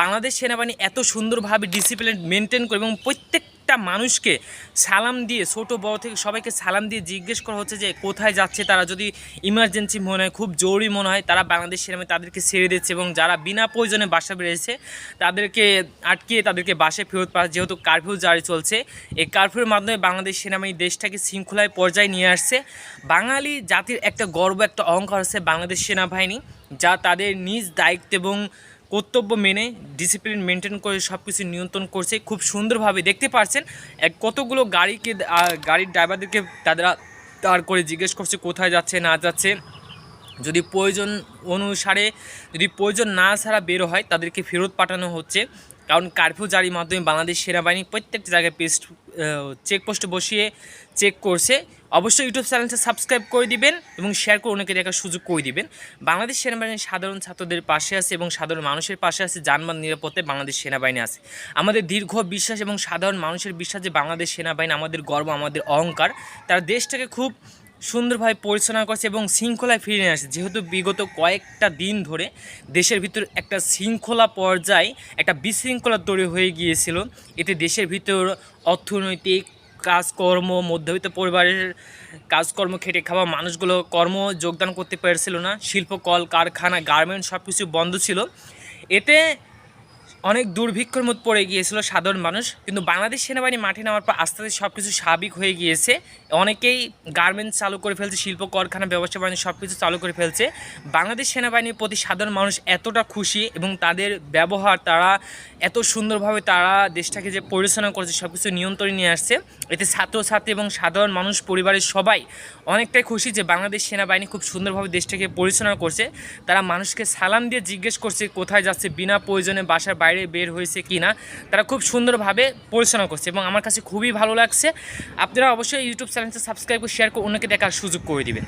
বাংলাদেশ সেনাবাহিনী এত সুন্দরভাবে ডিসিপ্লিন মেনটেন করে এবং প্রত্যেকটা মানুষকে সালাম দিয়ে, ছোট বড় থেকে সবাইকে সালাম দিয়ে জিজ্ঞেস করা হচ্ছে যে কোথায় যাচ্ছে তারা যদি ইমার্জেন্সি মনে হয়, খুব জরুরি মনে হয়, তারা বাংলাদেশ সেনাবাহিনী তাদেরকে ছেড়ে দিচ্ছে এবং যারা বিনা প্রয়োজনে বাসা বেরিয়েছে তাদেরকে আটকিয়ে তাদেরকে বাসে ফেরত পাওয়া, যেহেতু কারফিউ জারি চলছে, এই কারফিউর মাধ্যমে বাংলাদেশ সেনাবাহিনী দেশটাকে শৃঙ্খলায় পর্যায়ে নিয়ে আসছে। বাঙালি জাতির একটা গর্ব, একটা অহংকার আছে বাংলাদেশ সেনাবাহিনী, যা তাদের নিজ দায়িত্ব এবং কর্তব্য মেনে ডিসিপ্লিন মেনটেন করে সব কিছু নিয়ন্ত্রণ করছে। খুব সুন্দরভাবে দেখতে পাচ্ছেন এক কতগুলো গাড়িকে গাড়ির ড্রাইভারদেরকে তারা দাঁড় করে জিজ্ঞেস করছে, কোথায় যাচ্ছে, না যাচ্ছে। যদি প্রয়োজন অনুসারে, যদি প্রয়োজন না ছাড়া বেরো হয়, তাদেরকে ফেরত পাঠানো হচ্ছে। কারণ কারফিউ জারির মাধ্যমে বাংলাদেশ সেনাবাহিনী প্রত্যেকটা জায়গায় পেস্ট চেকপোস্টে বসিয়ে চেক করছে। অবশ্যই ইউটিউব চ্যানেলটা সাবস্ক্রাইব করে দিবেন এবং শেয়ার করে অনেকে দেখার সুযোগ করে দিবেন। বাংলাদেশ সেনাবাহিনী সাধারণ ছাত্রদের পাশে আছে এবং সাধারণ মানুষের পাশে আছে, যানবাহন নিরাপত্তায় বাংলাদেশ সেনাবাহিনী আছে। আমাদের দীর্ঘ বিশ্বাস এবং সাধারণ মানুষের বিশ্বাস যে বাংলাদেশ সেনাবাহিনী আমাদের গর্ব, আমাদের অহংকার, তারা দেশটাকে খুব সুন্দরভাবে পরিচালনা করছে এবং শৃঙ্খলায় ফিরে নিয়ে আসছে যেহেতু বিগত কয়েকটা দিন ধরে দেশের ভিতর একটা শৃঙ্খলা পর্যায়ে একটা বিশৃঙ্খলা তৈরি হয়ে গিয়েছিল, এতে দেশের ভিতর অর্থনৈতিক কাজকর্ম, মধ্যবিত্ত পরিবারের কাজকর্ম, খেটে খাওয়া মানুষগুলো কর্ম যোগদান করতে পারছিল না। শিল্প, কল, কারখানা গার্মেন্ট সব কিছু বন্ধ ছিল। এতে অনেক দুর্ভিক্ষর মধ্যে পড়ে গিয়েছিল সাধারণ মানুষ, কিন্তু বাংলাদেশ সেনাবাহিনী মাঠে নামার পর আস্তে আস্তে সব কিছু স্বাভাবিক হয়ে গিয়েছে। অনেকেই গার্মেন্টস চালু করে ফেলছে, শিল্প কারখানা ব্যবসা, বাণিজ্য সব কিছু চালু করে ফেলছে। বাংলাদেশ সেনাবাহিনীর প্রতি সাধারণ মানুষ এতটা খুশি এবং তাদের ব্যবহার, তারা এত সুন্দরভাবে তারা দেশটাকে যে পরিচালনা করছে সব কিছু নিয়ন্ত্রণে নিয়ে আসছে। এতে ছাত্রছাত্রী এবং সাধারণ মানুষ, পরিবারের সবাই অনেকটাই খুশি যে বাংলাদেশ সেনাবাহিনী খুব সুন্দরভাবে দেশটাকে পরিচালনা করছে। তারা মানুষকে সালাম দিয়ে জিজ্ঞেস করছে, কোথায় যাচ্ছে? বিনা প্রয়োজনে বাসার বাইরে বের হয়েছে কি না, তারা খুব সুন্দরভাবে পরিচালনা করছে এবং আমার কাছে খুবই ভালো লাগছে। আপনারা অবশ্যই ইউটিউব চ্যানেলটা সাবস্ক্রাইব করে শেয়ার করে অন্যকে দেখার সুযোগ করে দিবেন।